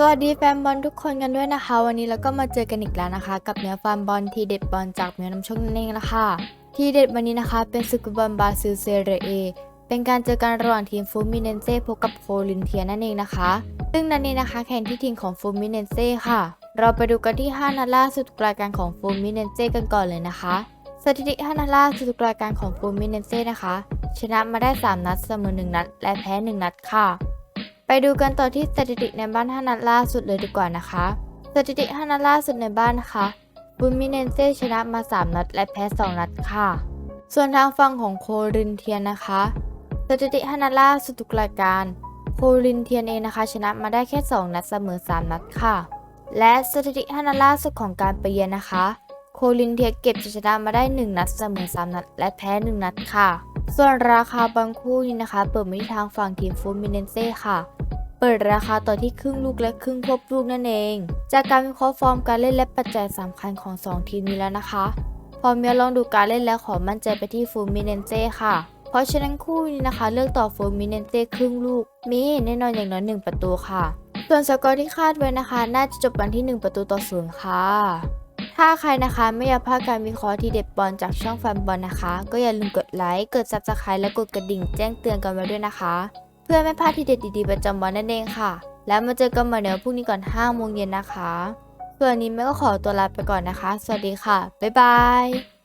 สวัสดีแฟนบอลทุกคนกันด้วยนะคะ วันนี้เราก็มาเจอกันอีกแล้วนะคะ กับเนื้อฟันบอลทีเด็ดบอลจากเมียน้ำโชคนั่นเองละค่ะ ทีเด็ดวันนี้นะคะ เป็นศึกฟุตบอลบราซิลเซเรเอเป็นการเจอกันระหว่างทีมฟูมิเนนเซ่พบกับโคลินเทียนั่นเองนะคะ ซึ่งนัดนี้นะคะแข่งที่ทีมของฟูมิเนนเซ่ค่ะ เราไปดูกันที่ 5นัดล่าสุดรายการของฟูมิเนนเซ่กันก่อนเลยนะคะ สถิติ5นัดล่าสุดรายการของฟูมิเนนเซ่นะคะ ชนะมาได้ 3 นัดเสมอ1นัด และแพ้ 1 นัดค่ะ ไปดูกันต่อที่สถิติในบ้าน5นัดล่าสุดเลยดีกว่านะคะ สถิติ5นัดล่าสุดในบ้านนะคะบูมิเนนเซ่ชนะมา 3 นัดและแพ้2นัดค่ะ ส่วนทางฝั่งของโครินเทียนนะคะ สถิติ5นัดล่าสุดทุกรายการโครินเทียนเองนะคะ ชนะมาได้แค่ 2 นัดเสมอ 3 นัดค่ะ และสถิติ5นัดล่าสุดของการไปเยือนนะคะ โคลินเทียเก็บชัยชนะมาได้ 1 นัดเสมอ 3 นัด และแพ้ 1 นัดค่ะ ส่วนราคาบางคู่นี้นะคะ เปิดมาที่ทางฝั่งทีมฟูมิเนนเซ่ค่ะเปิดราคาต่อที่ครึ่งลูกและครึ่งควบลูกนั่นเอง จากการวิเคราะห์ฟอร์มการเล่นและปัจจัยสำคัญของ 2 ทีมนี้แล้วนะคะ พอเมียลองดูการเล่นแล้วขอมั่นใจไปที่ฟูมิเนนเซ่ค่ะ เพราะฉะนั้นคู่นี้นะคะ เลือกต่อฟูมิเนนเซ่ครึ่งลูก มีแน่นอนอย่างน้อย 1 ประตูค่ะ ส่วนสกอร์ที่คาดไว้นะคะ น่าจะจบกันที่ 1 ประตูต่อศูนย์ค่ะ ถ้าใครนะคะไม่อยากพลาดการวิเคราะห์ทีเด็ดบอลจากช่องแฟนบอลนะคะ ก็อย่าลืมกดไลค์ กด s u b สไครต์และกดกระดิ่งแจ้งเตือนกันไว้ด้วยนะคะ เพื่อไม่พลาดทีเด็ดดีๆประจำวันนั่นเองค่ะ แล้วมาเจอกันใหม่ในวันพรุ่งนี้ก่อน5โมงเย็นนะคะส่วนนี้แม่ก็ขอตัวลาไปก่อนนะคะ สวัสดีค่ะ บ๊ายบาย